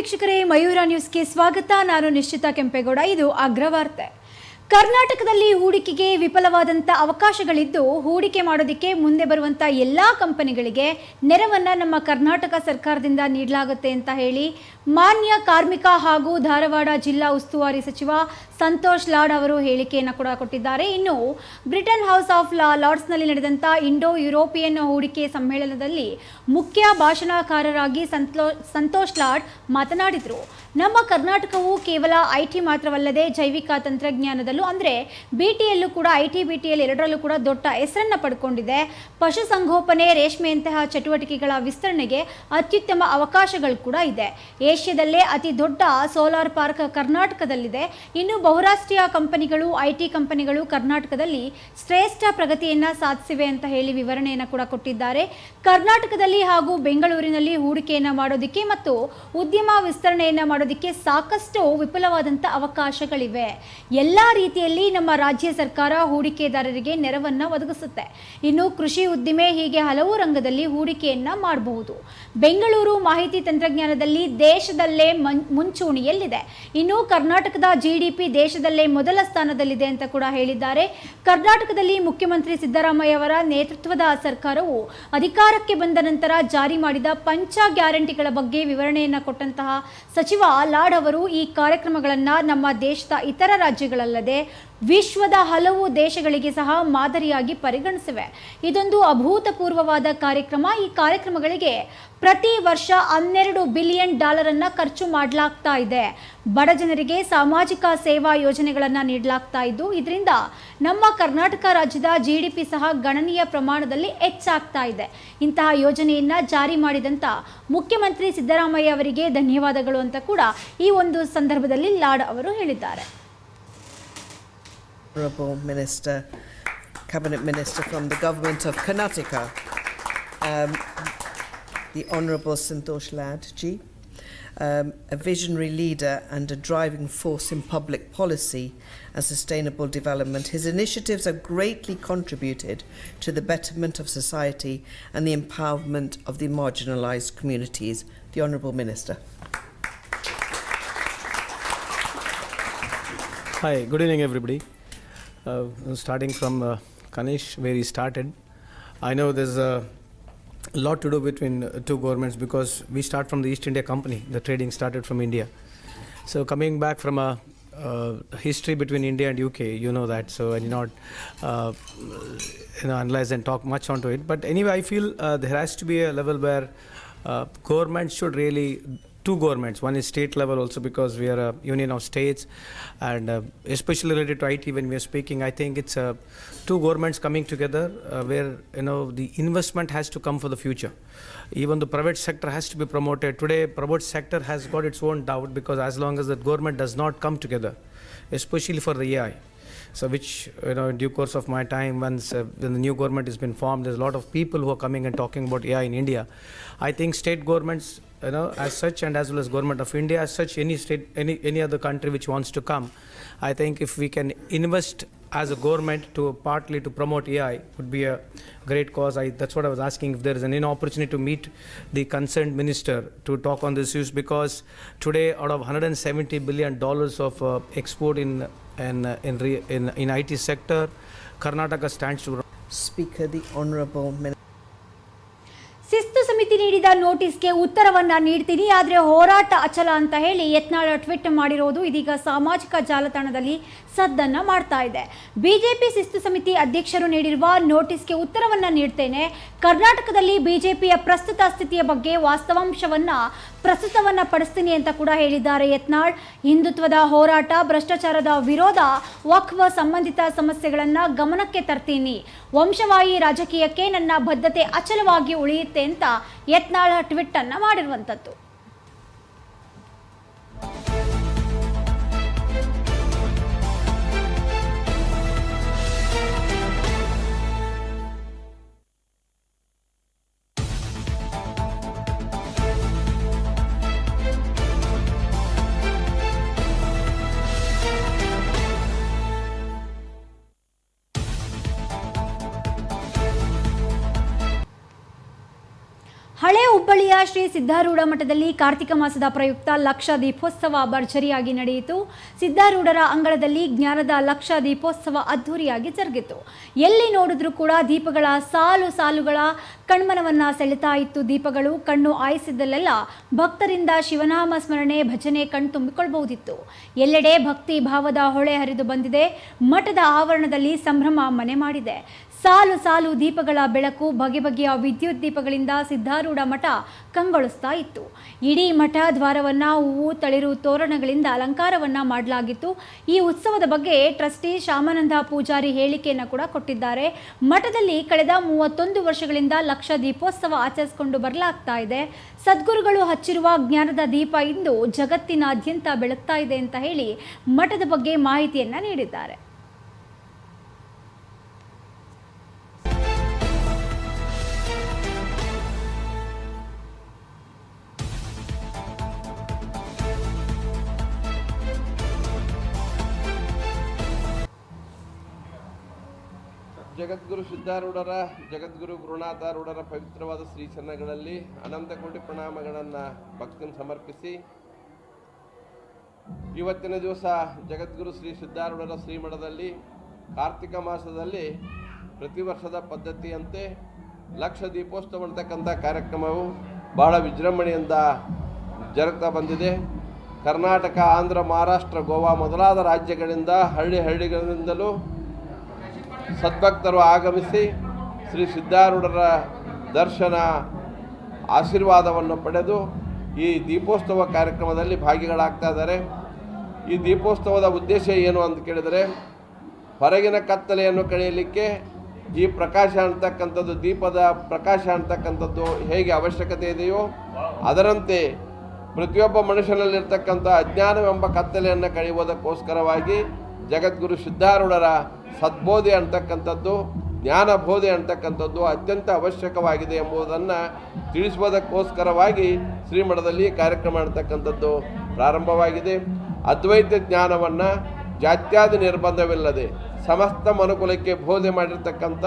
ವೀಕ್ಷಕರೇ, ಮಯೂರ ನ್ಯೂಸ್ಗೆ ಸ್ವಾಗತ. ನಾನು ನಿಶ್ಚಿತ ಕೆಂಪೇಗೌಡ. ಇದು ಅಗ್ರವಾರ್ತೆ. ಕರ್ನಾಟಕದಲ್ಲಿ ಹೂಡಿಕೆಗೆ ವಿಫಲವಾದಂಥ ಅವಕಾಶಗಳಿದ್ದು, ಹೂಡಿಕೆ ಮಾಡೋದಕ್ಕೆ ಮುಂದೆ ಬರುವಂಥ ಎಲ್ಲ ಕಂಪನಿಗಳಿಗೆ ನೆರವನ್ನು ನಮ್ಮ ಕರ್ನಾಟಕ ಸರ್ಕಾರದಿಂದ ನೀಡಲಾಗುತ್ತೆ ಅಂತ ಹೇಳಿ ಮಾನ್ಯ ಕಾರ್ಮಿಕ ಹಾಗೂ ಧಾರವಾಡ ಜಿಲ್ಲಾ ಉಸ್ತುವಾರಿ ಸಚಿವ ಸಂತೋಷ್ ಲಾಡ್ ಅವರು ಹೇಳಿಕೆಯನ್ನು ಕೂಡ ಕೊಟ್ಟಿದ್ದಾರೆ. ಇನ್ನು ಬ್ರಿಟನ್ ಹೌಸ್ ಆಫ್ ಲಾ ಲಾರ್ಡ್ಸ್ನಲ್ಲಿ ನಡೆದಂಥ ಇಂಡೋ ಯುರೋಪಿಯನ್ ಹೂಡಿಕೆ ಸಮ್ಮೇಳನದಲ್ಲಿ ಮುಖ್ಯ ಭಾಷಣಕಾರರಾಗಿ ಸಂತೋ, ಸಂತೋಷ್ ಲಾಡ್ ಮಾತನಾಡಿದರು. ನಮ್ಮ ಕರ್ನಾಟಕವು ಕೇವಲ ಐ ಟಿ ಮಾತ್ರವಲ್ಲದೆ ಜೈವಿಕ ತಂತ್ರಜ್ಞಾನದಲ್ಲೂ ಅಂದರೆ ಬಿ ಟಿಯಲ್ಲೂ ಕೂಡ, ಐ ಟಿ ಬಿ ಟಿಯಲ್ಲಿ ಎರಡರಲ್ಲೂ ಕೂಡ ದೊಡ್ಡ ಹೆಸರನ್ನು ಪಡ್ಕೊಂಡಿದೆ. ಪಶುಸಂಗೋಪನೆ ರೇಷ್ಮೆಯಂತಹ ಚಟುವಟಿಕೆಗಳ ವಿಸ್ತರಣೆಗೆ ಅತ್ಯುತ್ತಮ ಅವಕಾಶಗಳು ಕೂಡ ಇದೆ. ಏಷ್ಯಾದಲ್ಲೇ ಅತಿ ದೊಡ್ಡ ಸೋಲಾರ್ ಪಾರ್ಕ್ ಕರ್ನಾಟಕದಲ್ಲಿದೆ. ಇನ್ನು ಬಹುರಾಷ್ಟ್ರೀಯ ಕಂಪನಿಗಳು, ಐ ಟಿ ಕಂಪನಿಗಳು ಕರ್ನಾಟಕದಲ್ಲಿ ಶ್ರೇಷ್ಠ ಪ್ರಗತಿಯನ್ನು ಸಾಧಿಸಿವೆ ಅಂತ ಹೇಳಿ ವಿವರಣೆಯನ್ನು ಕೂಡ ಕೊಟ್ಟಿದ್ದಾರೆ. ಕರ್ನಾಟಕದಲ್ಲಿ ಹಾಗೂ ಬೆಂಗಳೂರಿನಲ್ಲಿ ಹೂಡಿಕೆಯನ್ನು ಮಾಡೋದಕ್ಕೆ ಮತ್ತು ಉದ್ಯಮ ವಿಸ್ತರಣೆಯನ್ನು ಮಾಡೋದಕ್ಕೆ ಸಾಕಷ್ಟು ವಿಪುಲವಾದಂಥ ಅವಕಾಶಗಳಿವೆ. ಎಲ್ಲ ರೀತಿಯಲ್ಲಿ ನಮ್ಮ ರಾಜ್ಯ ಸರ್ಕಾರ ಹೂಡಿಕೆದಾರರಿಗೆ ನೆರವನ್ನು ಒದಗಿಸುತ್ತೆ. ಇನ್ನು ಕೃಷಿ ಉದ್ದಿಮೆ ಹೀಗೆ ಹಲವು ರಂಗದಲ್ಲಿ ಹೂಡಿಕೆಯನ್ನು ಮಾಡಬಹುದು. ಬೆಂಗಳೂರು ಮಾಹಿತಿ ತಂತ್ರಜ್ಞಾನದಲ್ಲಿ ದೇಶದಲ್ಲೇ ಮುಂಚೂಣಿಯಲ್ಲಿದೆ. ಇನ್ನು ಕರ್ನಾಟಕದ ಜಿಡಿಪಿ ದೇಶದಲ್ಲೇ ಮೊದಲ ಸ್ಥಾನದಲ್ಲಿದೆ ಅಂತ ಕೂಡ ಹೇಳಿದ್ದಾರೆ. ಕರ್ನಾಟಕದಲ್ಲಿ ಮುಖ್ಯಮಂತ್ರಿ ಸಿದ್ದರಾಮಯ್ಯ ಅವರ ನೇತೃತ್ವದ ಸರ್ಕಾರವು ಅಧಿಕಾರಕ್ಕೆ ಬಂದ ನಂತರ ಜಾರಿ ಮಾಡಿದ ಪಂಚ ಗ್ಯಾರಂಟಿಗಳ ಬಗ್ಗೆ ವಿವರಣೆಯನ್ನು ಕೊಟ್ಟಂತಹ ಸಚಿವ ಲಾಡ್ ಅವರು ಈ ಕಾರ್ಯಕ್ರಮಗಳನ್ನು ನಮ್ಮ ದೇಶದ ಇತರ ರಾಜ್ಯಗಳಲ್ಲದೆ ವಿಶ್ವದ ಹಲವು ದೇಶಗಳಿಗೆ ಸಹ ಮಾದರಿಯಾಗಿ ಪರಿಗಣಿಸಿವೆ. ಇದೊಂದು ಅಭೂತಪೂರ್ವವಾದ ಕಾರ್ಯಕ್ರಮ. ಈ ಕಾರ್ಯಕ್ರಮಗಳಿಗೆ ಪ್ರತಿ ವರ್ಷ ಹನ್ನೆರಡು ಬಿಲಿಯನ್ ಡಾಲರ್ ಅನ್ನ ಖರ್ಚು ಮಾಡಲಾಗ್ತಾ ಇದೆ. ಬಡ ಜನರಿಗೆ ಸಾಮಾಜಿಕ ಸೇವಾ ಯೋಜನೆಗಳನ್ನು ನೀಡಲಾಗ್ತಾ ಇದ್ದು, ಇದರಿಂದ ನಮ್ಮ ಕರ್ನಾಟಕ ರಾಜ್ಯದ ಜಿ ಡಿ ಪಿ ಸಹ ಗಣನೀಯ ಪ್ರಮಾಣದಲ್ಲಿ ಹೆಚ್ಚಾಗ್ತಾ ಇದೆ. ಇಂತಹ ಯೋಜನೆಯನ್ನ ಜಾರಿ ಮಾಡಿದಂಥ ಮುಖ್ಯಮಂತ್ರಿ ಸಿದ್ದರಾಮಯ್ಯ ಅವರಿಗೆ ಧನ್ಯವಾದಗಳು ಅಂತ ಕೂಡ ಈ ಒಂದು ಸಂದರ್ಭದಲ್ಲಿ ಲಾಡ್ ಅವರು ಹೇಳಿದ್ದಾರೆ. Honourable Minister, Cabinet Minister from the Government of Karnataka, um, the Honourable Santosh Lad um, a visionary leader and a driving force in public policy and sustainable development. His initiatives have greatly contributed to the betterment of society and the empowerment of the marginalised communities. The Honourable Minister. Hi, good evening, everybody. Uh, starting from uh, Kanish, where he started, I know there's a lot to do between uh, two governments because we start from the East India Company. The trading started from India. So coming back from a uh, history between India and UK, you know that. So I did not, uh, you know, analyze and talk much onto it. But anyway, I feel uh, there has to be a level where uh, government should really two governments. One is state level also because we are a union of states, and uh, especially related to IT when we are speaking, I think it's uh, two governments coming together uh, where you know the investment has to come for the future. Even the private sector has to be promoted. Today, private sector has got its own doubt because as long as the government does not come together, especially for the AI. So, which you know, in due course of my time, once uh, when the new government has been formed, there's a lot of people who are coming and talking about AI in India. I think state governments, you know, as such, and as well as government of India, as such, any state, any any other country which wants to come, I think if we can invest as a government to partly to promote AI would be a great cause. I, that's what I was asking if there is an opportunity to meet the concerned minister to talk on this issues because today out of 170 billion dollars of uh, export in in uh, in, re, in in IT sector, Karnataka stands to Speaker, the Honourable Minister. ನೋಟಿಸ್ಗೆ ಉತ್ತರವನ್ನ ನೀಡ್ತೀನಿ, ಆದರೆ ಹೋರಾಟ ಅಚಲ ಅಂತ ಹೇಳಿ Yatnal tweet ಮಾಡಿರೋದು ಇದೀಗ ಸಾಮಾಜಿಕ ಜಾಲತಾಣದಲ್ಲಿ ಸದ್ದನ್ನ ಮಾಡ್ತಾ ಇದೆ. ಬಿಜೆಪಿ ಶಿಸ್ತು ಸಮಿತಿ ಅಧ್ಯಕ್ಷರು ನೀಡಿರುವ ನೋಟಿಸ್ಗೆ ಉತ್ತರವನ್ನ ನೀಡ್ತೇನೆ. ಕರ್ನಾಟಕದಲ್ಲಿ ಬಿಜೆಪಿಯ ಪ್ರಸ್ತುತ ಸ್ಥಿತಿಯ ಬಗ್ಗೆ ವಾಸ್ತವಾಂಶವನ್ನ ಪ್ರಸ್ತುತವನ್ನ ಪಡಿಸ್ತೀನಿ ಅಂತ ಕೂಡ ಹೇಳಿದ್ದಾರೆ ಯತ್ನಾಳ್. ಹಿಂದುತ್ವದ ಹೋರಾಟ, ಭ್ರಷ್ಟಾಚಾರದ ವಿರೋಧ ವಕ್ವ ಸಂಬಂಧಿತ ಸಮಸ್ಯೆಗಳನ್ನು ಗಮನಕ್ಕೆ ತರ್ತೀನಿ. ವಂಶವಾಹಿ ರಾಜಕೀಯಕ್ಕೆ ನನ್ನ ಬದ್ಧತೆ ಅಚಲವಾಗಿ ಉಳಿಯುತ್ತೆ ಅಂತ ಯತ್ನಾಳ್ ಟ್ವಿಟ್ ಮಾಡಿರುವಂಥದ್ದು ಶ್ರೀ ಸಿದ್ಧಾರೂಢ ಮಠದಲ್ಲಿ ಕಾರ್ತಿಕ ಮಾಸದ ಪ್ರಯುಕ್ತ ಲಕ್ಷ ದೀಪೋತ್ಸವ ಭರ್ಜರಿಯಾಗಿ ನಡೆಯಿತು. ಸಿದ್ಧಾರೂಢರ ಅಂಗಳದಲ್ಲಿ ಜ್ಞಾನದ ಲಕ್ಷ ದೀಪೋತ್ಸವ ಅದ್ಧೂರಿಯಾಗಿ ಜರುಗಿತು. ಎಲ್ಲಿ ನೋಡಿದ್ರೂ ಕೂಡ ದೀಪಗಳ ಸಾಲು ಸಾಲುಗಳ ಕಣ್ಮನವನ್ನ ಸೆಳೆತಾ ಇತ್ತು ದೀಪಗಳು. ಕಣ್ಣು ಆಯಿಸಿದ್ದಲ್ಲೆಲ್ಲ ಭಕ್ತರಿಂದ ಶಿವನಾಮ ಸ್ಮರಣೆ, ಭಜನೆ ಕಣ್ತುಂಬಿಕೊಳ್ಳಬಹುದಿತ್ತು ಎಲ್ಲೆಡೆ ಭಕ್ತಿ ಭಾವದ ಹೊಳೆ ಹರಿದು ಬಂದಿದೆ. ಮಠದ ಆವರಣದಲ್ಲಿ ಸಂಭ್ರಮ ಮನೆ ಮಾಡಿದೆ. ಸಾಲು ಸಾಲು ದೀಪಗಳ ಬೆಳಕು, ಬಗೆ ಬಗೆಯ ವಿದ್ಯುತ್ ದೀಪಗಳಿಂದ ಸಿದ್ಧಾರೂಢ ಮಠ ಕಂಗೊಳಿಸ್ತಾ ಇತ್ತು. ಇಡೀ ಮಠ ದ್ವಾರವನ್ನ, ಹೂವು, ತಳಿರು, ತೋರಣಗಳಿಂದ ಅಲಂಕಾರವನ್ನ ಮಾಡಲಾಗಿತ್ತು. ಈ ಉತ್ಸವದ ಬಗ್ಗೆ ಟ್ರಸ್ಟಿ ಶಾಮಾನಂದ ಪೂಜಾರಿ ಹೇಳಿಕೆಯನ್ನು ಕೂಡ ಕೊಟ್ಟಿದ್ದಾರೆ. ಮಠದಲ್ಲಿ ಕಳೆದ ಮೂವತ್ತೊಂದು ವರ್ಷಗಳಿಂದ ಲಕ್ಷ ದೀಪೋತ್ಸವ ಆಚರಿಸಿಕೊಂಡು ಬರಲಾಗ್ತಾ ಇದೆ. ಸದ್ಗುರುಗಳು ಹಚ್ಚಿರುವ ಜ್ಞಾನದ ದೀಪ ಇಂದು ಜಗತ್ತಿನಾದ್ಯಂತ ಬೆಳಗ್ತಾ ಇದೆ ಅಂತ ಹೇಳಿ ಮಠದ ಬಗ್ಗೆ ಮಾಹಿತಿಯನ್ನ ನೀಡಿದ್ದಾರೆ. ಜಗದ್ಗುರು ಸಿದ್ಧಾರೂಢರ, ಜಗದ್ಗುರು ಗುರುನಾಥಾರೂಢರ ಪವಿತ್ರವಾದ ಶ್ರೀ ಚನ್ನಗಳಲ್ಲಿ ಅನಂತ ಕೋಟಿ ಪ್ರಣಾಮಗಳನ್ನು ಭಕ್ತನ ಸಮರ್ಪಿಸಿ, ಇವತ್ತಿನ ದಿವಸ ಜಗದ್ಗುರು ಶ್ರೀ ಸಿದ್ಧಾರೂಢರ ಶ್ರೀಮಠದಲ್ಲಿ ಕಾರ್ತಿಕ ಮಾಸದಲ್ಲಿ ಪ್ರತಿ ವರ್ಷದ ಪದ್ಧತಿಯಂತೆ ಲಕ್ಷ ದೀಪೋತ್ಸವ ಅಂತಕ್ಕಂಥ ಕಾರ್ಯಕ್ರಮವು ಬಹಳ ವಿಜೃಂಭಣೆಯಿಂದ ಜರುಗ್ತಾ ಬಂದಿದೆ. ಕರ್ನಾಟಕ, ಆಂಧ್ರ, ಮಹಾರಾಷ್ಟ್ರ, ಗೋವಾ ಮೊದಲಾದ ರಾಜ್ಯಗಳಿಂದ ಹಳ್ಳಿ ಹಳ್ಳಿಗಳಿಂದಲೂ ಸದ್ಭಕ್ತರು ಆಗಮಿಸಿ ಶ್ರೀ ಸಿದ್ಧಾರೂಢರ ದರ್ಶನ ಆಶೀರ್ವಾದವನ್ನು ಪಡೆದು ಈ ದೀಪೋತ್ಸವ ಕಾರ್ಯಕ್ರಮದಲ್ಲಿ ಭಾಗಿಗಳಾಗ್ತಾ ಇದ್ದಾರೆ. ಈ ದೀಪೋತ್ಸವದ ಉದ್ದೇಶ ಏನು ಅಂತ ಕೇಳಿದರೆ, ಹೊರಗಿನ ಕತ್ತಲೆಯನ್ನು ಕಳೆಯಲಿಕ್ಕೆ ಈ ಪ್ರಕಾಶ ಅಂತಕ್ಕಂಥದ್ದು ದೀಪದ ಪ್ರಕಾಶ ಅಂತಕ್ಕಂಥದ್ದು ಹೇಗೆ ಅವಶ್ಯಕತೆ ಇದೆಯೋ, ಅದರಂತೆ ಪ್ರತಿಯೊಬ್ಬ ಮನುಷ್ಯನಲ್ಲಿರ್ತಕ್ಕಂಥ ಅಜ್ಞಾನವೆಂಬ ಕತ್ತಲೆಯನ್ನು ಕಳೆಯುವುದಕ್ಕೋಸ್ಕರವಾಗಿ ಜಗದ್ಗುರು ಸಿದ್ಧಾರೂಢರ ಸದ್ಬೋಧೆ ಅಂತಕ್ಕಂಥದ್ದು, ಜ್ಞಾನಬೋಧೆ ಅಂತಕ್ಕಂಥದ್ದು ಅತ್ಯಂತ ಅವಶ್ಯಕವಾಗಿದೆ ಎಂಬುದನ್ನು ತಿಳಿಸುವುದಕ್ಕೋಸ್ಕರವಾಗಿ ಶ್ರೀಮಠದಲ್ಲಿ ಕಾರ್ಯಕ್ರಮ ಅಂತಕ್ಕಂಥದ್ದು ಪ್ರಾರಂಭವಾಗಿದೆ. ಅದ್ವೈತ ಜ್ಞಾನವನ್ನು ಜಾತ್ಯಾದಿ ನಿರ್ಬಂಧವಿಲ್ಲದೆ ಸಮಸ್ತ ಮನುಕುಲಕ್ಕೆ ಬೋಧೆ ಮಾಡಿರ್ತಕ್ಕಂಥ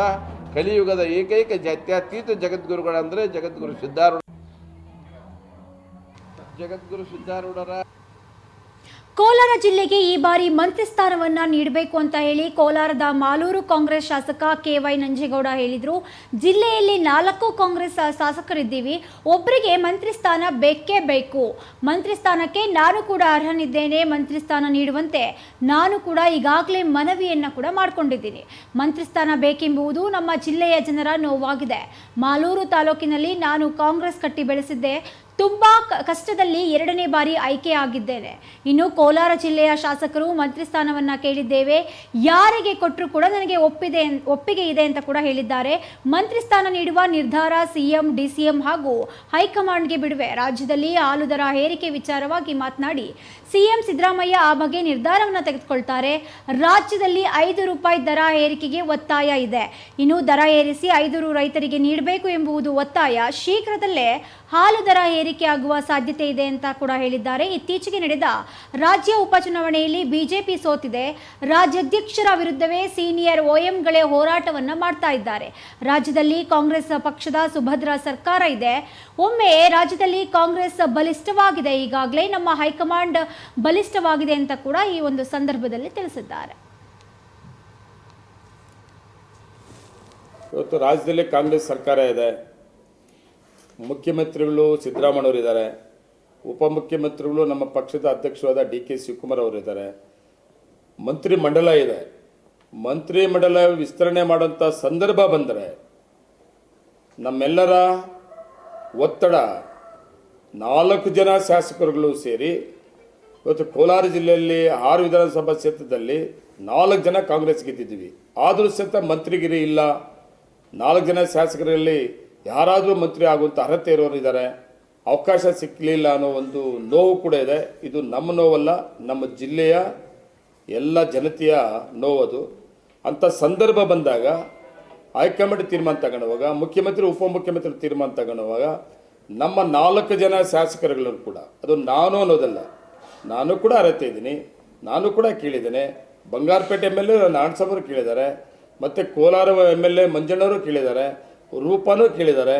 ಕಲಿಯುಗದ ಏಕೈಕ ಜಾತ್ಯಾತೀತ ಜಗದ್ಗುರುಗಳಂದರೆ ಜಗದ್ಗುರು ಸಿದ್ಧಾರೂಢ ಜಗದ್ಗುರು ಸಿದ್ಧಾರೂಢರ ಕೋಲಾರ ಜಿಲ್ಲೆಗೆ ಈ ಬಾರಿ ಮಂತ್ರಿ ಸ್ಥಾನವನ್ನ ನೀಡಬೇಕು ಅಂತ ಹೇಳಿ ಕೋಲಾರದ ಮಾಲೂರು ಕಾಂಗ್ರೆಸ್ ಶಾಸಕ ಕೆ ವೈ ನಂಜೇಗೌಡ ಹೇಳಿದ್ರು. ಜಿಲ್ಲೆಯಲ್ಲಿ ನಾಲ್ಕು ಕಾಂಗ್ರೆಸ್ ಶಾಸಕರಿದ್ದೀವಿ. ಒಬ್ಬರಿಗೆ ಮಂತ್ರಿ ಸ್ಥಾನ ಬೇಕೇ ಬೇಕು. ಮಂತ್ರಿ ಸ್ಥಾನಕ್ಕೆ ನಾನು ಕೂಡ ಅರ್ಹನಿದ್ದೇನೆ, ಮಂತ್ರಿ ಸ್ಥಾನ ನೀಡುವಂತೆ. ನಾನು ಕೂಡ ಈಗಾಗಲೇ ಮನವಿಯನ್ನ ಕೂಡ ಮಾಡಿಕೊಂಡಿದ್ದೀನಿ. ಮಂತ್ರಿ ಸ್ಥಾನ ಬೇಕೆಂಬುದು ನಮ್ಮ ಜಿಲ್ಲೆಯ ಜನರ ನೋವಾಗಿದೆ. ಮಾಲೂರು ತಾಲೂಕಿನಲ್ಲಿ ನಾನು ಕಾಂಗ್ರೆಸ್ ಕಟ್ಟಿ ಬೆಳೆಸಿದ್ದೆ. ತುಂಬಾ ಕಷ್ಟದಲ್ಲಿ ಎರಡನೇ ಬಾರಿ ಆಯ್ಕೆಯಾಗಿದ್ದೇನೆ. ಇನ್ನು ಕೋಲಾರ ಜಿಲ್ಲೆಯ ಶಾಸಕರು ಮಂತ್ರಿ ಸ್ಥಾನವನ್ನ ಕೇಳಿದ್ದೇವೆ. ಯಾರಿಗೆ ಕೊಟ್ಟರು ಕೂಡ ನನಗೆ ಒಪ್ಪಿದೆ ಒಪ್ಪಿಗೆ ಇದೆ ಅಂತ ಕೂಡ ಹೇಳಿದ್ದಾರೆ. ಮಂತ್ರಿ ಸ್ಥಾನ ನೀಡುವ ನಿರ್ಧಾರ ಸಿಎಂ, ಡಿಸಿಎಂ ಹಾಗೂ ಹೈಕಮಾಂಡ್ಗೆ ಬಿಡುವೆ. ರಾಜ್ಯದಲ್ಲಿ ಹಾಲು ದರ ಏರಿಕೆ ವಿಚಾರವಾಗಿ ಮಾತನಾಡಿ, ಸಿಎಂ ಸಿದ್ದರಾಮಯ್ಯ ಆ ಬಗ್ಗೆ ನಿರ್ಧಾರವನ್ನು ತೆಗೆದುಕೊಳ್ತಾರೆ. ರಾಜ್ಯದಲ್ಲಿ ಐದು ರೂಪಾಯಿ ದರ ಏರಿಕೆಗೆ ಒತ್ತಾಯ ಇದೆ. ಇನ್ನು ದರ ಏರಿಸಿ ಐದು ರೈತರಿಗೆ ನೀಡಬೇಕು ಎಂಬುದು ಒತ್ತಾಯ. ಶೀಘ್ರದಲ್ಲೇ ಹಾಲು ದರ ಏರಿಕೆ ಸಾಧ್ಯತೆ ಇದೆ ಅಂತ ಕೂಡ ಹೇಳಿದ್ದಾರೆ. ಇತ್ತೀಚೆಗೆ ನಡೆದ ರಾಜ್ಯ ಉಪಚುನಾವಣೆಯಲ್ಲಿ ಬಿಜೆಪಿ ಸೋತಿದೆ. ರಾಜ್ಯಾಧ್ಯಕ್ಷರ ವಿರುದ್ಧವೇ ಸೀನಿಯರ್ ಓಎಂಗಳೇ ಹೋರಾಟವನ್ನು ಮಾಡ್ತಾ ಇದ್ದಾರೆ. ರಾಜ್ಯದಲ್ಲಿ ಕಾಂಗ್ರೆಸ್ ಪಕ್ಷದ ಸುಭದ್ರ ಸರ್ಕಾರ ಇದೆ. ಒಮ್ಮೆ ರಾಜ್ಯದಲ್ಲಿ ಕಾಂಗ್ರೆಸ್ ಬಲಿಷ್ಠವಾಗಿದೆ. ಈಗಾಗಲೇ ನಮ್ಮ ಹೈಕಮಾಂಡ್ ಬಲಿಷ್ಠವಾಗಿದೆ ಅಂತ ಕೂಡ ಈ ಒಂದು ಸಂದರ್ಭದಲ್ಲಿ ತಿಳಿಸಿದ್ದಾರೆ. ಇವತ್ತು ರಾಜ್ಯದಲ್ಲಿ ಕಾಂಗ್ರೆಸ್ ಸರ್ಕಾರ ಇದೆ. ಮುಖ್ಯಮಂತ್ರಿಗಳು ಸಿದ್ದರಾಮಯ್ಯವರು ಉಪಮುಖ್ಯಮಂತ್ರಿಗಳು ನಮ್ಮ ಪಕ್ಷದ ಅಧ್ಯಕ್ಷರಾದ ಡಿ ಕೆ ಶಿವಕುಮಾರ್ ಅವರಿದ್ದಾರೆ ಮಂತ್ರಿ ಮಂಡಲ ಇದೆ. ಮಂತ್ರಿ ಮಂಡಲ ವಿಸ್ತರಣೆ ಮಾಡುವಂಥ ಸಂದರ್ಭ ಬಂದರೆ ನಮ್ಮೆಲ್ಲರ ಒತ್ತಡ ನಾಲ್ಕು ಜನ ಶಾಸಕರುಗಳು ಸೇರಿ ಇವತ್ತು ಕೋಲಾರ ಜಿಲ್ಲೆಯಲ್ಲಿ ಆರು ವಿಧಾನಸಭಾ ಕ್ಷೇತ್ರದಲ್ಲಿ ನಾಲ್ಕು ಜನ ಕಾಂಗ್ರೆಸ್ ಗೆದ್ದಿದ್ದೀವಿ. ಆದರೂ ಸಹಿತ ಮಂತ್ರಿಗಿರಿ ಇಲ್ಲ. ನಾಲ್ಕು ಜನ ಶಾಸಕರಲ್ಲಿ ಯಾರಾದರೂ ಮಂತ್ರಿ ಆಗುವಂಥ ಅರ್ಹತೆ ಇರೋರು ಇದ್ದಾರೆ ಅವಕಾಶ ಸಿಕ್ಕಲಿಲ್ಲ ಅನ್ನೋ ಒಂದು ನೋವು ಕೂಡ ಇದೆ. ಇದು ನಮ್ಮ ನೋವಲ್ಲ, ನಮ್ಮ ಜಿಲ್ಲೆಯ ಎಲ್ಲ ಜನತೆಯ ನೋವದು. ಅಂಥ ಸಂದರ್ಭ ಬಂದಾಗ, ಹೈಕಮಾಂಡ್ ತೀರ್ಮಾನ ತಗೊಳ್ಳುವಾಗ ಮುಖ್ಯಮಂತ್ರಿ, ಉಪಮುಖ್ಯಮಂತ್ರಿ ತೀರ್ಮಾನ ತಗೊಳ್ಳುವಾಗ ನಮ್ಮ ನಾಲ್ಕು ಜನ ಶಾಸಕರುಗಳು ಕೂಡ, ಅದು ನಾನು ಅನ್ನೋದಲ್ಲ, ನಾನು ಕೂಡ ಅರ್ಹತೆ ಇದ್ದೀನಿ, ನಾನು ಕೂಡ ಕೇಳಿದ್ದೇನೆ. ಬಂಗಾರಪೇಟೆ ಎಂ ಎಲ್ ಎ ನಾಣಸಭರು ಕೇಳಿದ್ದಾರೆ, ಮತ್ತು ಕೋಲಾರ ಎಂ ಎಲ್ ಎ, ಮಂಜಣ್ಣವರು ಕೇಳಿದ್ದಾರೆ. ರೂಪಾನೂ ಕೇಳಿದ್ದಾರೆ,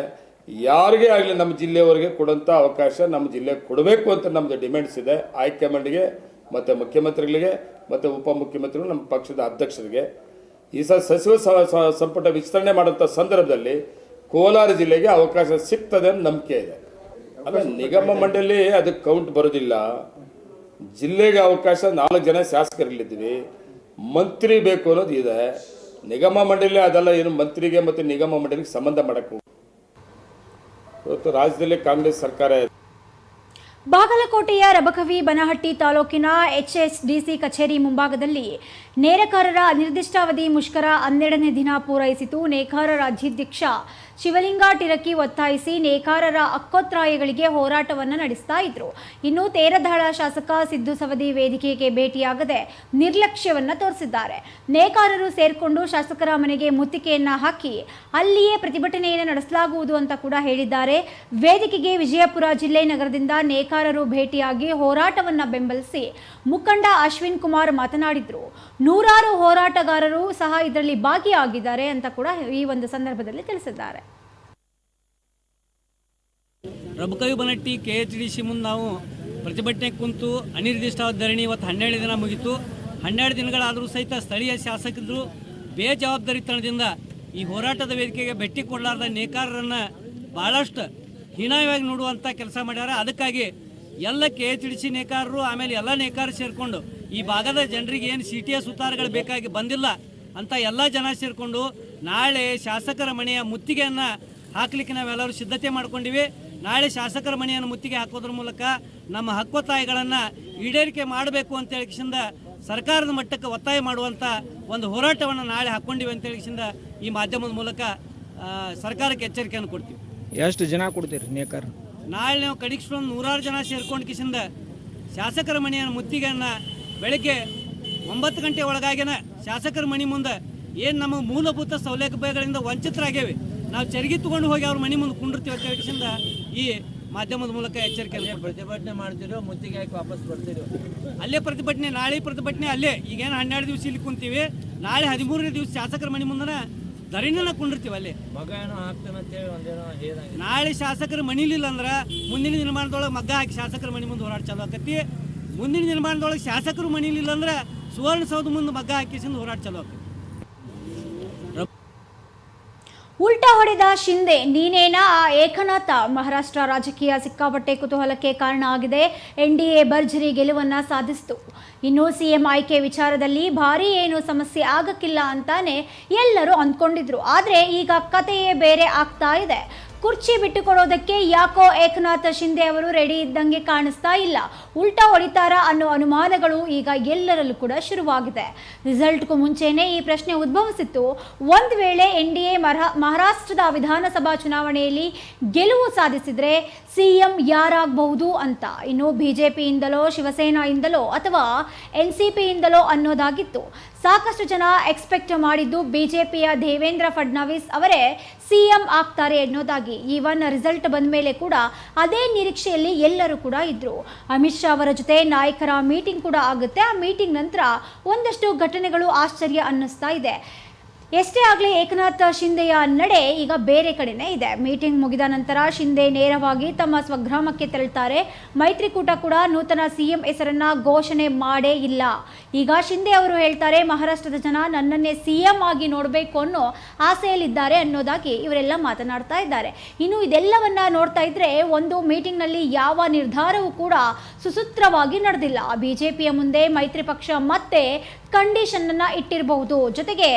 ಯಾರಿಗೇ ಆಗಲಿ ನಮ್ಮ ಜಿಲ್ಲೆಯವರಿಗೆ ಕೊಡೋಂಥ ಅವಕಾಶ ನಮ್ಮ ಜಿಲ್ಲೆಗೆ ಕೊಡಬೇಕು ಅಂತ ನಮ್ಮದು ಡಿಮ್ಯಾಂಡ್ಸ್ ಇದೆ. ಹೈಕಮಾಂಡ್ಗೆ, ಮತ್ತು ಮುಖ್ಯಮಂತ್ರಿಗಳಿಗೆ, ಮತ್ತು ಉಪಮುಖ್ಯಮಂತ್ರಿಗಳು, ನಮ್ಮ ಪಕ್ಷದ ಅಧ್ಯಕ್ಷರಿಗೆ. ಈ ಸಲ ಸಚಿವ ಸಂಪುಟ ವಿಸ್ತರಣೆ ಮಾಡುವಂಥ ಸಂದರ್ಭದಲ್ಲಿ ಕೋಲಾರ ಜಿಲ್ಲೆಗೆ ಅವಕಾಶ ಸಿಗ್ತದೆ ಅನ್ನೋ ನಂಬಿಕೆ ಇದೆ. ಅಲ್ಲ, ನಿಗಮ ಮಂಡಳಿ ಅದಕ್ಕೆ ಕೌಂಟ್ ಬರೋದಿಲ್ಲ. ಜಿಲ್ಲೆಗೆ ಅವಕಾಶ ನಾಲ್ಕು ಜನ ಶಾಸಕರಲ್ಲಿದ್ದೀವಿ. ಮಂತ್ರಿ ಬೇಕು ಅನ್ನೋದು ಇದೆ. ನಿಗಮ ಮಂಡಳಿ ಅದೆಲ್ಲ ಏನು ಮಂತ್ರಿಗೆ ಮತ್ತು ನಿಗಮ ಮಂಡಳಿಗೆ ಸಂಬಂಧ ಮಾಡಕ್ಕೆ ಇವತ್ತು ರಾಜ್ಯದಲ್ಲಿ ಕಾಂಗ್ರೆಸ್ ಸರ್ಕಾರ ಬಾಗಲಕೋಟೆಯ ರಬಕವಿ ಬನಹಟ್ಟಿ ತಾಲೂಕಿನ ಎಚ್ಎಸ್ಡಿಸಿ ಕಚೇರಿ ಮುಂಭಾಗದಲ್ಲಿ ನೇರಕಾರರ ಅನಿರ್ದಿಷ್ಟಾವಧಿ ಮುಷ್ಕರ ಹನ್ನೆರಡನೇ ದಿನ ಪೂರೈಸಿತು ನೇಕಾರ ರಾಜ್ಯಾಧ್ಯಕ್ಷ ಶಿವಲಿಂಗ ಟಿರಕಿ ಒತ್ತಾಯಿಸಿ ನೇಕಾರರ ಅಕ್ಕೋತ್ರಾಯಗಳಿಗೆ ಹೋರಾಟವನ್ನು ನಡೆಸ್ತಾ ಇದ್ರು. ಇನ್ನು ತೇರದಾಳ ಶಾಸಕ ಸಿದ್ದು ಸವದಿ ವೇದಿಕೆಗೆ ಭೇಟಿಯಾಗದೆ ನಿರ್ಲಕ್ಷ್ಯವನ್ನ ತೋರಿಸಿದ್ದಾರೆ. ನೇಕಾರರು ಸೇರಿಕೊಂಡು ಶಾಸಕರ ಮನೆಗೆ ಮುತ್ತಿಗೆಯನ್ನ ಹಾಕಿ ಅಲ್ಲಿಯೇ ಪ್ರತಿಭಟನೆಯನ್ನು ನಡೆಸಲಾಗುವುದು ಅಂತ ಕೂಡ ಹೇಳಿದ್ದಾರೆ. ವೇದಿಕೆಗೆ ವಿಜಯಪುರ ಜಿಲ್ಲೆ ನಗರದಿಂದ ನೇಕಾರರು ಭೇಟಿಯಾಗಿ ಹೋರಾಟವನ್ನು ಬೆಂಬಲಿಸಿ ಮುಖಂಡ ಅಶ್ವಿನ್ ಕುಮಾರ್ ಮಾತನಾಡಿದ್ರು. ನೂರಾರು ಹೋರಾಟಗಾರರು ಸಹ ಇದರಲ್ಲಿ ಭಾಗಿಯಾಗಿದ್ದಾರೆ ಅಂತ ಕೂಡ ಈ ಒಂದು ಸಂದರ್ಭದಲ್ಲಿ ತಿಳಿಸಿದ್ದಾರೆ. Rabkavi Banhatti K H D C ಮುಂದೆ ನಾವು ಪ್ರತಿಭಟನೆ ಕುಂತು ಅನಿರ್ದಿಷ್ಟಾವಧಿ ಧರಣಿ ಇವತ್ತು ಹನ್ನೆರಡು ದಿನ ಮುಗಿತು. ಹನ್ನೆರಡು ದಿನಗಳಾದರೂ ಸಹಿತ ಸ್ಥಳೀಯ ಶಾಸಕರು ಬೇಜವಾಬ್ದಾರಿತನದಿಂದ ಈ ಹೋರಾಟದ ವೇದಿಕೆಗೆ ಭೇಟಿ ಕೊಡಲಾರ್ದ ನೇಕಾರರನ್ನು ಭಾಳಷ್ಟು ಹೀನಾಯವಾಗಿ ನೋಡುವಂಥ ಕೆಲಸ ಮಾಡ್ಯಾರ. ಅದಕ್ಕಾಗಿ ಎಲ್ಲ ಕೆ ಎಚ್ ಡಿ ಸಿ ನೇಕಾರರು, ಆಮೇಲೆ ಎಲ್ಲ ನೇಕಾರರು ಸೇರಿಕೊಂಡು ಈ ಭಾಗದ ಜನರಿಗೆ ಏನು ಸಿ ಟಿ ಎಸ್ ಉತ್ತಾರಗಳು ಬೇಕಾಗಿ ಬಂದಿಲ್ಲ ಅಂತ ಎಲ್ಲ ಜನ ಸೇರಿಕೊಂಡು ನಾಳೆ ಶಾಸಕರ ಮನೆಯ ಮುತ್ತಿಗೆಯನ್ನು ಹಾಕಲಿಕ್ಕೆ ನಾವೆಲ್ಲರೂ ಸಿದ್ಧತೆ ಮಾಡ್ಕೊಂಡಿವಿ. ನಾಳೆ ಶಾಸಕರ ಮನೆಯನ್ನು ಮುತ್ತಿಗೆ ಹಾಕೋದ್ರ ಮೂಲಕ ನಮ್ಮ ಹಕ್ಕೊತ್ತಾಯಗಳನ್ನು ಈಡೇರಿಕೆ ಮಾಡಬೇಕು ಅಂತ ಹೇಳಿಕಿಂದ ಸರ್ಕಾರದ ಮಟ್ಟಕ್ಕೆ ಒತ್ತಾಯ ಮಾಡುವಂಥ ಒಂದು ಹೋರಾಟವನ್ನು ನಾಳೆ ಹಾಕ್ಕೊಂಡಿವಿ ಅಂತ ಹೇಳಿಕಿಂದ ಈ ಮಾಧ್ಯಮದ ಮೂಲಕ ಸರ್ಕಾರಕ್ಕೆ ಎಚ್ಚರಿಕೆಯನ್ನು ಕೊಡ್ತೀವಿ. ಎಷ್ಟು ಜನ ಕೊಡ್ತೀರಿ ನೇಕಾರ? ನಾಳೆ ನಾವು ಕಡಿಕ್ಸ್ಕೊಂಡು ನೂರಾರು ಜನ ಸೇರ್ಕೊಂಡು ಕಿಸಿಂದ ಶಾಸಕರ ಮನೆಯ ಮುತ್ತಿಗೆಯನ್ನು ಬೆಳಗ್ಗೆ ಒಂಬತ್ತು ಗಂಟೆ ಒಳಗಾಗಿನ ಶಾಸಕರ ಮನೆ ಮುಂದೆ ಏನು ನಮ್ಮ ಮೂಲಭೂತ ಸೌಲಭ್ಯಗಳಿಂದ ವಂಚಿತರಾಗೇವೆ ನಾವು ಚರಿಗೆ ತಗೊಂಡು ಹೋಗಿ ಅವ್ರ ಮನೆ ಮುಂದೆ ಕುಂಡಿರ್ತೀವಿ ಅಂತ ಹೇಳಿಕಿಸಿಂದ ಈ ಮಾಧ್ಯಮದ ಮೂಲಕ ಎಚ್ಚರಿಕೆ ಪ್ರತಿಭಟನೆ ಮಾಡ್ತಿರೋ ಮುತ್ತಿಗೆ ಹಾಕಿ ವಾಪಸ್ ಬರ್ತಿರೋ. ಅಲ್ಲೇ ಪ್ರತಿಭಟನೆ ನಾಳೆ ಪ್ರತಿಭಟನೆ ಅಲ್ಲೇ ಈಗೇನು ಹನ್ನೆರಡು ದಿವಸ ಇಲ್ಲಿ ಕುಂತೀವಿ ನಾಳೆ ಹದಿಮೂರನೇ ದಿವಸ ಶಾಸಕರ ಮನೆ ಮುಂದನ ಧರಣಿನ ಕುಂಡಿರ್ತೀವಿ ಅಲ್ಲೇ. ಮಗ ಏನೋ ಹಾಕ್ತಾನೆ ಅಂತೇಳಿ ಒಂದೇನೋ ಹೇಳಿದಂಗೆ. ನಾಳೆ ಶಾಸಕರು ಮನಿಲಿಲ್ಲ ಅಂದ್ರೆ ಮುಂದಿನ ನಿರ್ಮಾಣದೊಳಗೆ ಮಗ್ಗ ಹಾಕಿ ಶಾಸಕರ ಮನೆ ಮುಂದೆ ಹೋರಾಟ ಚಾಲು ಆಕತಿ ಮುಂದಿನ ದಿನಮಾನದೊಳಗೆ ಶಾಸಕರು ಮಣಿಲಿಲ್ಲ ಅಂದ್ರೆ ಸುವರ್ಣಸೌಧ ಮುಂದೆ ಮಗ್ಗ ಹಾಕಿಸಿಂದು ಹೋರಾಟ ಚಾಲು ಆಗ್ತದೆ. ಉಲ್ಟಾ ಹೊಡೆದ ಶಿಂದೆ, ನೀನೇನಾ? ಏಕನಾಥ ಮಹಾರಾಷ್ಟ್ರ ರಾಜಕೀಯ ಸಿಕ್ಕಾಪಟ್ಟೆ ಕುತೂಹಲಕ್ಕೆ ಕಾರಣ ಆಗಿದೆ. ಎನ್ ಡಿ ಎ ಭರ್ಜರಿ ಗೆಲುವನ್ನ ಸಾಧಿಸಿತು. ಇನ್ನು ಸಿಎಂ ಆಯ್ಕೆ ವಿಚಾರದಲ್ಲಿ ಭಾರಿ ಏನು ಸಮಸ್ಯೆ ಆಗಕ್ಕಿಲ್ಲ ಅಂತಾನೆ ಎಲ್ಲರೂ ಅಂದ್ಕೊಂಡಿದ್ರು. ಆದರೆ ಈಗ ಕಥೆಯೇ ಬೇರೆ ಆಗ್ತಾ ಇದೆ. ಕುರ್ಚಿ ಬಿಟ್ಟುಕೊಡೋದಕ್ಕೆ ಯಾಕೋ ಏಕನಾಥ ಶಿಂದೆ ಅವರು ರೆಡಿ ಇದ್ದಂಗೆ ಕಾಣಿಸ್ತಾ ಇಲ್ಲ. ಉಲ್ಟಾ ಹೊಡಿತಾರ ಅನ್ನೋ ಅನುಮಾನಗಳು ಈಗ ಎಲ್ಲರಲ್ಲೂ ಕೂಡ ಶುರುವಾಗಿದೆ. ರಿಸಲ್ಟ್ಗೂ ಮುಂಚೆನೇ ಈ ಪ್ರಶ್ನೆ ಉದ್ಭವಿಸಿತ್ತು. ಒಂದು ವೇಳೆ ಎನ್ ಡಿ ಎ ಮಹಾರಾಷ್ಟ್ರದ ವಿಧಾನಸಭಾ ಚುನಾವಣೆಯಲ್ಲಿ ಗೆಲುವು ಸಾಧಿಸಿದ್ರೆ ಸಿಎಂ ಯಾರಾಗಬಹುದು ಅಂತ? ಇನ್ನು ಬಿಜೆಪಿಯಿಂದಲೋ, ಶಿವಸೇನಾಯಿಂದಲೋ ಅಥವಾ ಎನ್ ಸಿ ಪಿಯಿಂದಲೋ ಅನ್ನೋದಾಗಿತ್ತು. ಸಾಕಷ್ಟು ಜನ ಎಕ್ಸ್ಪೆಕ್ಟ್ ಮಾಡಿದ್ದು ಬಿಜೆಪಿಯ ದೇವೇಂದ್ರ ಫಡ್ನವೀಸ್ ಅವರೇ ಸಿಎಂ ಆಗ್ತಾರೆ ಅನ್ನೋದಾಗಿ. ಈವನ್ ರಿಸಲ್ಟ್ ಬಂದ ಮೇಲೆ ಕೂಡ ಅದೇ ನಿರೀಕ್ಷೆಯಲ್ಲಿ ಎಲ್ಲರೂ ಕೂಡ ಇದ್ರು. ಅಮಿತ್ ಶಾ ಅವರ ಜೊತೆ ನಾಯಕರ ಮೀಟಿಂಗ್ ಕೂಡ ಆಗುತ್ತೆ. ಆ ಮೀಟಿಂಗ್ ನಂತರ ಒಂದಷ್ಟು ಘಟನೆಗಳು ಆಶ್ಚರ್ಯ ಅನ್ನಿಸ್ತಾ ಇದೆ. ಎಷ್ಟೇ ಆಗಲಿ ಏಕನಾಥ್ ಶಿಂದೆಯ ನಡೆ ಈಗ ಬೇರೆ ಕಡೆನೇ ಇದೆ. ಮೀಟಿಂಗ್ ಮುಗಿದ ನಂತರ ಶಿಂದೆ ನೇರವಾಗಿ ತಮ್ಮ ಸ್ವಗ್ರಾಮಕ್ಕೆ ತೆರಳುತ್ತಾರೆ. ಮೈತ್ರಿಕೂಟ ಕೂಡ ನೂತನ ಸಿಎಂ ಹೆಸರನ್ನ ಘೋಷಣೆ ಮಾಡೇ ಇಲ್ಲ. ಈಗ ಶಿಂದೆ ಅವರು ಹೇಳ್ತಾರೆ, ಮಹಾರಾಷ್ಟ್ರದ ಜನ ನನ್ನನ್ನೇ ಸಿಎಂ ಆಗಿ ನೋಡಬೇಕು ಅನ್ನೋ ಆಸೆಯಲ್ಲಿದ್ದಾರೆ ಅನ್ನೋದಾಗಿ ಇವರೆಲ್ಲ ಮಾತನಾಡ್ತಾ ಇದ್ದಾರೆ. ಇನ್ನು ಇದೆಲ್ಲವನ್ನ ನೋಡ್ತಾ ಇದ್ರೆ ಒಂದು ಮೀಟಿಂಗ್ನಲ್ಲಿ ಯಾವ ನಿರ್ಧಾರವೂ ಕೂಡ ಸುಸೂತ್ರವಾಗಿ ನಡೆದಿಲ್ಲ. ಬಿಜೆಪಿಯ ಮುಂದೆ ಮೈತ್ರಿ ಪಕ್ಷ ಮತ್ತೆ ಕಂಡೀಷನ್ ಅನ್ನ ಇಟ್ಟಿರಬಹುದು. ಜೊತೆಗೆ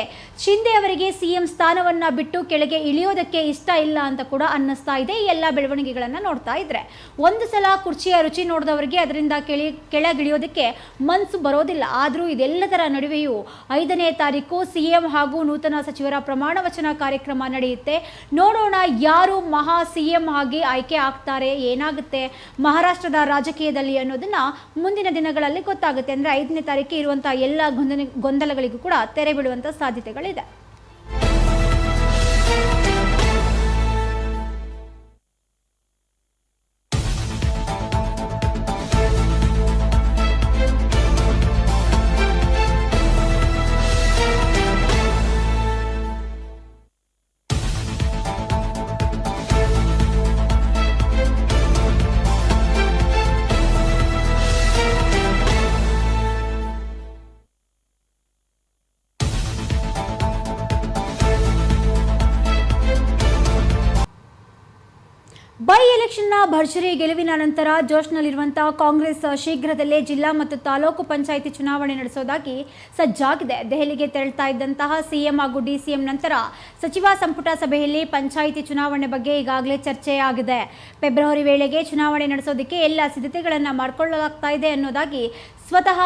ಶಿಂದೆ ಅವರಿಗೆ ಸಿಎಂ ಸ್ಥಾನವನ್ನ ಬಿಟ್ಟು ಕೆಳಗೆ ಇಳಿಯೋದಕ್ಕೆ ಇಷ್ಟ ಇಲ್ಲ ಅಂತ ಕೂಡ ಅನ್ನಿಸ್ತಾ ಇದೆ. ಎಲ್ಲ ಬೆಳವಣಿಗೆಗಳನ್ನ ನೋಡ್ತಾ ಇದ್ರೆ. ಒಂದು ಸಲ ಕುರ್ಚಿಯ ರುಚಿ ನೋಡಿದವರಿಗೆ ಅದರಿಂದ ಕೆಳಿ, ಕೆಳಗಿಳಿಯೋದಕ್ಕೆ ಮನಸ್ಸು ಬರೋದಿಲ್ಲ. ಆದರೂ ಇದೆಲ್ಲದರ ನಡುವೆಯೂ ಐದನೇ ತಾರೀಕು ಸಿಎಂ ಹಾಗೂ ನೂತನ ಸಚಿವರ ಪ್ರಮಾಣ ವಚನ ಕಾರ್ಯಕ್ರಮ ನಡೆಯುತ್ತೆ. ನೋಡೋಣ ಯಾರು ಮಹಾ ಸಿಎಂ ಆಗಿ ಆಯ್ಕೆ ಆಗ್ತಾರೆ, ಏನಾಗುತ್ತೆ, ಮಹಾರಾಷ್ಟ್ರದ ರಾಜಕೀಯದಲ್ಲಿ ಅನ್ನೋದನ್ನ ಮುಂದಿನ ದಿನಗಳಲ್ಲಿ ಗೊತ್ತಾಗುತ್ತೆ. ಅಂದ್ರೆ ಐದನೇ ತಾರೀಕು ಇರುವಂತಹ ಎಲ್ಲ ಗೊಂದಲ ಗೊಂದಲಗಳಿಗೂ ಕೂಡ ತೆರೆ ಬಿಡುವಂಥ ಸಾಧ್ಯತೆಗಳಿದೆ. ಭರ್ಜರಿ ಗೆಲುವಿನ ನಂತರ ಜೋಶ್ನಲ್ಲಿರುವಂತಹ ಕಾಂಗ್ರೆಸ್ ಶೀಘ್ರದಲ್ಲೇ ಜಿಲ್ಲಾ ಮತ್ತು ತಾಲೂಕು ಪಂಚಾಯಿತಿ ಚುನಾವಣೆ ನಡೆಸೋದಾಗಿ ಸಜ್ಜಾಗಿದೆ. ದೆಹಲಿಗೆ ತೆರಳ್ತಾ ಇದ್ದಂತಹ ಸಿಎಂ ಹಾಗೂ ಡಿಸಿಎಂ ನಂತರ ಸಚಿವ ಸಂಪುಟ ಸಭೆಯಲ್ಲಿ ಪಂಚಾಯಿತಿ ಚುನಾವಣೆ ಬಗ್ಗೆ ಈಗಾಗಲೇ ಚರ್ಚೆ ಆಗಿದೆ ಫೆಬ್ರವರಿ ವೇಳೆಗೆ ಚುನಾವಣೆ ನಡೆಸೋದಕ್ಕೆ ಎಲ್ಲ ಸಿದ್ಧತೆಗಳನ್ನು ಮಾಡಿಕೊಳ್ಳಲಾಗ್ತಾ ಇದೆ ಅನ್ನೋದಾಗಿ ಸ್ವತಃ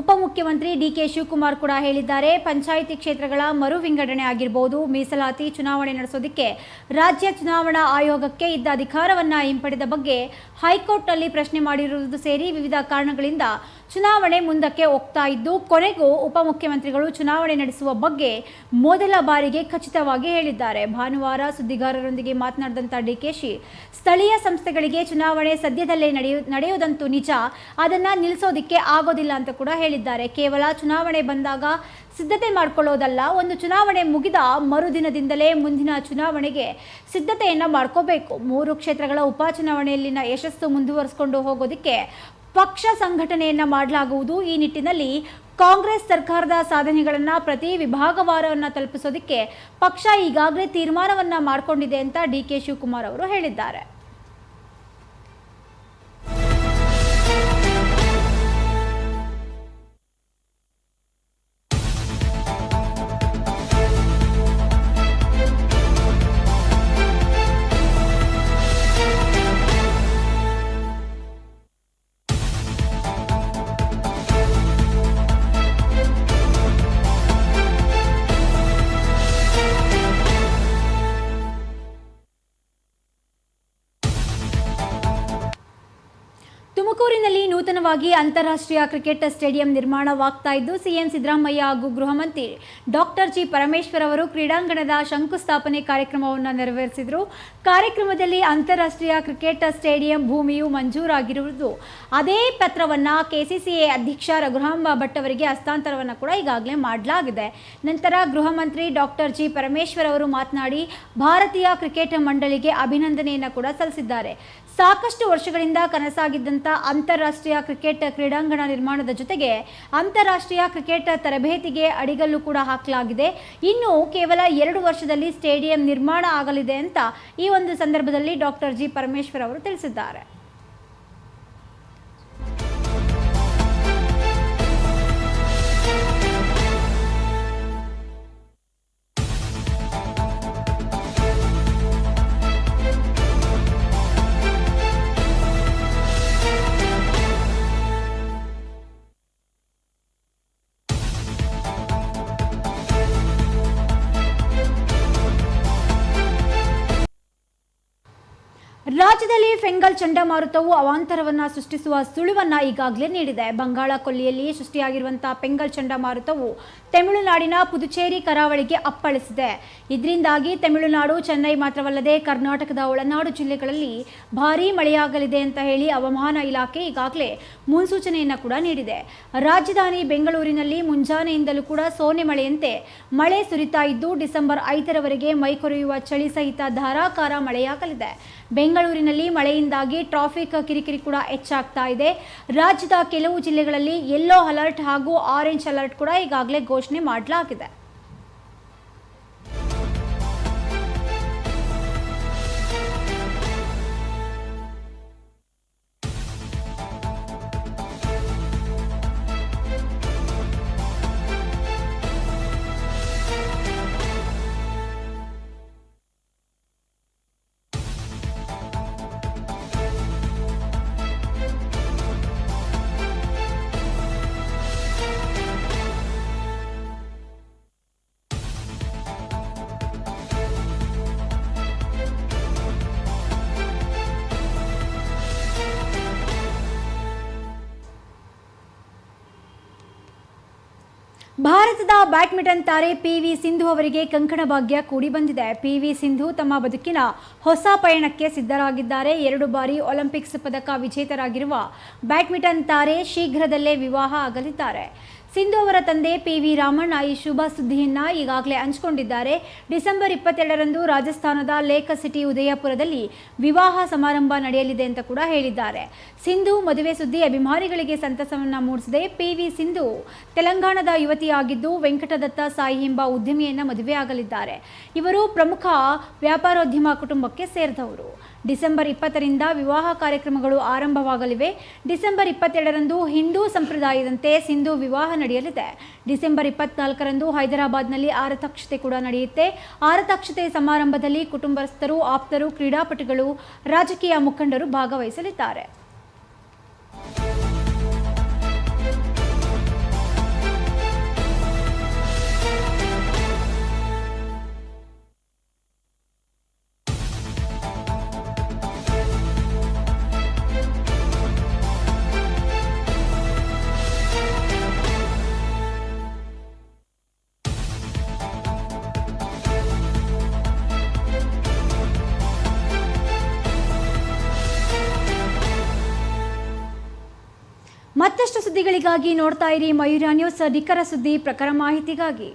ಉಪಮುಖ್ಯಮಂತ್ರಿ ಡಿ ಕೆ ಶಿವಕುಮಾರ್ ಕೂಡ ಹೇಳಿದ್ದಾರೆ, ಪಂಚಾಯಿತಿ ಕ್ಷೇತ್ರಗಳ ಮರು ವಿಂಗಡಣೆ ಆಗಿರಬಹುದು ಮೀಸಲಾತಿ ಚುನಾವಣೆ ನಡೆಸೋದಕ್ಕೆ ರಾಜ್ಯ ಚುನಾವಣಾ ಆಯೋಗಕ್ಕೆ ಇದ್ದ ಅಧಿಕಾರವನ್ನ ಹಿಂಪಡೆದ ಬಗ್ಗೆ ಹೈಕೋರ್ಟ್ನಲ್ಲಿ ಪ್ರಶ್ನೆ ಮಾಡಿರುವುದು ಸೇರಿ ವಿವಿಧ ಕಾರಣಗಳಿಂದ ಚುನಾವಣೆ ಮುಂದಕ್ಕೆ ಹೋಗ್ತಾ ಇದ್ದು, ಕೊನೆಗೂ ಉಪಮುಖ್ಯಮಂತ್ರಿಗಳು ಚುನಾವಣೆ ನಡೆಸುವ ಬಗ್ಗೆ ಮೊದಲ ಬಾರಿಗೆ ಖಚಿತವಾಗಿ ಹೇಳಿದ್ದಾರೆ. ಭಾನುವಾರ ಸುದ್ದಿಗಾರರೊಂದಿಗೆ ಮಾತನಾಡಿದಂಥ ಡಿಕೆಶಿ ಸ್ಥಳೀಯ ಸಂಸ್ಥೆಗಳಿಗೆ ಚುನಾವಣೆ ಸದ್ಯದಲ್ಲೇ ನಡೆಯು ನಡೆಯುವುದಂತೂ ನಿಜ. ಅದನ್ನ ನಿಲ್ಲಿಸೋದಿಕ್ಕೆ ಆಗೋದಿಲ್ಲ ಅಂತ ಕೂಡ ಹೇಳಿದ್ದಾರೆ. ಕೇವಲ ಚುನಾವಣೆ ಬಂದಾಗ ಸಿದ್ಧತೆ ಮಾಡ್ಕೊಳ್ಳೋದಲ್ಲ, ಒಂದು ಚುನಾವಣೆ ಮುಗಿದ ಮರುದಿನದಿಂದಲೇ ಮುಂದಿನ ಚುನಾವಣೆಗೆ ಸಿದ್ಧತೆಯನ್ನು ಮಾಡ್ಕೋಬೇಕು. ಮೂರು ಕ್ಷೇತ್ರಗಳ ಉಪಚುನಾವಣೆಯಲ್ಲಿನ ಯಶಸ್ಸು ಮುಂದುವರಿಸಿಕೊಂಡು ಹೋಗೋದಕ್ಕೆ ಪಕ್ಷ ಸಂಘಟನೆಯನ್ನ ಮಾಡಲಾಗುವುದು. ಈ ನಿಟ್ಟಿನಲ್ಲಿ ಕಾಂಗ್ರೆಸ್ ಸರ್ಕಾರದ ಸಾಧನೆಗಳನ್ನು ಪ್ರತಿ ವಿಭಾಗವಾರವನ್ನು ತಲುಪಿಸೋದಕ್ಕೆ ಪಕ್ಷ ಈಗಾಗಲೇ ತೀರ್ಮಾನವನ್ನ ಮಾಡಿಕೊಂಡಿದೆ ಅಂತ ಡಿ ಕೆ ಶಿವಕುಮಾರ್ ಅವರು ಹೇಳಿದ್ದಾರೆ. ನೂತನವಾಗಿ ಅಂತಾರಾಷ್ಟ್ರೀಯ ಕ್ರಿಕೆಟ್ ಸ್ಟೇಡಿಯಂ ನಿರ್ಮಾಣವಾಗ್ತಾ ಇದ್ದು, ಸಿಎಂ ಸಿದ್ದರಾಮಯ್ಯ ಹಾಗೂ ಗೃಹ ಮಂತ್ರಿ ಡಾಕ್ಟರ್ ಜಿ ಪರಮೇಶ್ವರ್ ಅವರು ಕ್ರೀಡಾಂಗಣದ ಶಂಕುಸ್ಥಾಪನೆ ಕಾರ್ಯಕ್ರಮವನ್ನು ನೆರವೇರಿಸಿದರು. ಕಾರ್ಯಕ್ರಮದಲ್ಲಿ ಅಂತಾರಾಷ್ಟ್ರೀಯ ಕ್ರಿಕೆಟ್ ಸ್ಟೇಡಿಯಂ ಭೂಮಿಯು ಮಂಜೂರಾಗಿರುವುದು. ಅದೇ ಪತ್ರವನ್ನು ಕೆಸಿಸಿಎ ಅಧ್ಯಕ್ಷ ರಘುರಾಮ್ ಭಟ್ ಅವರಿಗೆ ಹಸ್ತಾಂತರವನ್ನು ಕೂಡ ಈಗಾಗಲೇ ಮಾಡಲಾಗಿದೆ. ನಂತರ ಗೃಹ ಮಂತ್ರಿ ಡಾಕ್ಟರ್ ಜಿ ಪರಮೇಶ್ವರ್ ಅವರು ಮಾತನಾಡಿ, ಭಾರತೀಯ ಕ್ರಿಕೆಟ್ ಮಂಡಳಿಗೆ ಅಭಿನಂದನೆಯನ್ನು ಕೂಡ ಸಲ್ಲಿಸಿದ್ದಾರೆ. ಸಾಕಷ್ಟು ವರ್ಷಗಳಿಂದ ಕನಸಾಗಿದ್ದಂಥ ಅಂತಾರಾಷ್ಟ್ರೀಯ ಕ್ರಿಕೆಟ್ ಕ್ರೀಡಾಂಗಣ ನಿರ್ಮಾಣದ ಜೊತೆಗೆ ಅಂತಾರಾಷ್ಟ್ರೀಯ ಕ್ರಿಕೆಟ್ ತರಬೇತಿಗೆ ಅಡಿಗಲ್ಲು ಕೂಡ ಹಾಕಲಾಗಿದೆ. ಇನ್ನು ಕೇವಲ ಎರಡು ವರ್ಷದಲ್ಲಿ ಸ್ಟೇಡಿಯಂ ನಿರ್ಮಾಣ ಆಗಲಿದೆ ಅಂತ ಈ ಒಂದು ಸಂದರ್ಭದಲ್ಲಿ ಡಾಕ್ಟರ್ ಜಿ ಪರಮೇಶ್ವರ್ ಅವರು ತಿಳಿಸಿದ್ದಾರೆ. ರಾಜ್ಯದಲ್ಲಿ ಫೆಂಗಲ್ ಚಂಡಮಾರುತವು ಅವಾಂತರವನ್ನ ಸೃಷ್ಟಿಸುವ ಸುಳಿವನ್ನ ಈಗಾಗಲೇ ನೀಡಿದೆ. ಬಂಗಾಳ ಕೊಲ್ಲಿಯಲ್ಲಿ ಸೃಷ್ಟಿಯಾಗಿರುವಂತಹ ಪೆಂಗಲ್ ಚಂಡಮಾರುತವು ತಮಿಳುನಾಡಿನ ಪುದುಚೇರಿ ಕರಾವಳಿಗೆ ಅಪ್ಪಳಿಸಿದೆ. ಇದರಿಂದಾಗಿ ತಮಿಳುನಾಡು, ಚೆನ್ನೈ ಮಾತ್ರವಲ್ಲದೆ ಕರ್ನಾಟಕದ ಒಳನಾಡು ಜಿಲ್ಲೆಗಳಲ್ಲಿ ಭಾರೀ ಮಳೆಯಾಗಲಿದೆ ಅಂತ ಹೇಳಿ ಹವಾಮಾನ ಇಲಾಖೆ ಈಗಾಗಲೇ ಮುನ್ಸೂಚನೆಯನ್ನು ಕೂಡ ನೀಡಿದೆ. ರಾಜಧಾನಿ ಬೆಂಗಳೂರಿನಲ್ಲಿ ಮುಂಜಾನೆಯಿಂದಲೂ ಕೂಡ ಸೋನೆ ಮಳೆಯಂತೆ ಮಳೆ ಸುರಿತಾ ಇದ್ದು ಡಿಸೆಂಬರ್ ಐದರವರೆಗೆ ಮೈಕೊರೆಯುವ ಚಳಿ ಸಹಿತ ಧಾರಾಕಾರ ಮಳೆಯಾಗಲಿದೆ. ಬೆಂಗಳೂರಿನಲ್ಲಿ ಮಳೆಯಿಂದಾಗಿ ಟ್ರಾಫಿಕ್ ಕಿರಿಕಿರಿ ಕೂಡ ಹೆಚ್ಚಾಗ್ತಾ ಇದೆ. ರಾಜ್ಯದ ಕೆಲವು ಜಿಲ್ಲೆಗಳಲ್ಲಿ ಯೆಲ್ಲೋ ಅಲರ್ಟ್ ಹಾಗೂ ಆರೆಂಜ್ ಅಲರ್ಟ್ ಕೂಡ ಈಗಾಗಲೇ ಘೋಷಣೆ ಮಾಡಲಾಗಿದೆ. ಭಾರತದ ಬ್ಯಾಡ್ಮಿಂಟನ್ ತಾರೆ ಪಿ ವಿ ಸಿಂಧು ಅವರಿಗೆ ಕಂಕಣ ಭಾಗ್ಯ ಕೂಡಿ ಬಂದಿದೆ. ಪಿ ವಿ ಸಿಂಧು ತಮ್ಮ ಬದುಕಿನ ಹೊಸ ಪಯಣಕ್ಕೆ ಸಿದ್ಧರಾಗಿದ್ದಾರೆ. ಎರಡು ಬಾರಿ ಒಲಿಂಪಿಕ್ಸ್ ಪದಕ ವಿಜೇತರಾಗಿರುವ ಬ್ಯಾಡ್ಮಿಂಟನ್ ತಾರೆ ಶೀಘ್ರದಲ್ಲೇ ವಿವಾಹ ಆಗಲಿದ್ದಾರೆ. ಸಿಂಧು ಅವರ ತಂದೆ ಪಿ ವಿ ರಾಮಣ್ಣ ಈ ಶುಭ ಸುದ್ದಿಯನ್ನು ಈಗಾಗಲೇ ಹಂಚಿಕೊಂಡಿದ್ದಾರೆ. ಡಿಸೆಂಬರ್ ಇಪ್ಪತ್ತೆರಡರಂದು ರಾಜಸ್ಥಾನದ ಲೇಖ ಸಿಟಿ ಉದಯಪುರದಲ್ಲಿ ವಿವಾಹ ಸಮಾರಂಭ ನಡೆಯಲಿದೆ ಅಂತ ಕೂಡ ಹೇಳಿದ್ದಾರೆ. ಸಿಂಧು ಮದುವೆ ಸುದ್ದಿ ಅಭಿಮಾನಿಗಳಿಗೆ ಸಂತಸವನ್ನ ಮೂಡಿಸಿದೆ. ಪಿ ವಿ ಸಿಂಧು ತೆಲಂಗಾಣದ ಯುವತಿಯಾಗಿದ್ದು ವೆಂಕಟದತ್ತ ಸಾಯಿ ಎಂಬ ಉದ್ಯಮಿಯನ್ನ ಮದುವೆಯಾಗಲಿದ್ದಾರೆ. ಇವರು ಪ್ರಮುಖ ವ್ಯಾಪಾರೋದ್ಯಮ ಕುಟುಂಬಕ್ಕೆ ಸೇರಿದವರು. ಡಿಸೆಂಬರ್ ಇಪ್ಪತ್ತರಿಂದ ವಿವಾಹ ಕಾರ್ಯಕ್ರಮಗಳು ಆರಂಭವಾಗಲಿವೆ. ಡಿಸೆಂಬರ್ ಇಪ್ಪತ್ತೆರಡರಂದು ಹಿಂದೂ ಸಂಪ್ರದಾಯದಂತೆ ಸಿಂಧು ವಿವಾಹ ನಡೆಯಲಿದೆ. ಡಿಸೆಂಬರ್ ಇಪ್ಪತ್ನಾಲ್ಕರಂದು ಹೈದರಾಬಾದ್ನಲ್ಲಿ ಆರತಕ್ಷತೆ ಕೂಡ ನಡೆಯುತ್ತೆ. ಆರತಕ್ಷತೆ ಸಮಾರಂಭದಲ್ಲಿ ಕುಟುಂಬಸ್ಥರು, ಆಪ್ತರು, ಕ್ರೀಡಾಪಟುಗಳು, ರಾಜಕೀಯ ಮುಖಂಡರು ಭಾಗವಹಿಸಲಿದ್ದಾರೆ. ಸುದ್ದಿಗಳಿಗಾಗಿ ನೋಡ್ತಾ ಇರಿ ಮಯೂರ ನ್ಯೂಸ್ ನಿಖರ ಸುದ್ದಿ ಪ್ರಖರ ಮಾಹಿತಿಗಾಗಿ.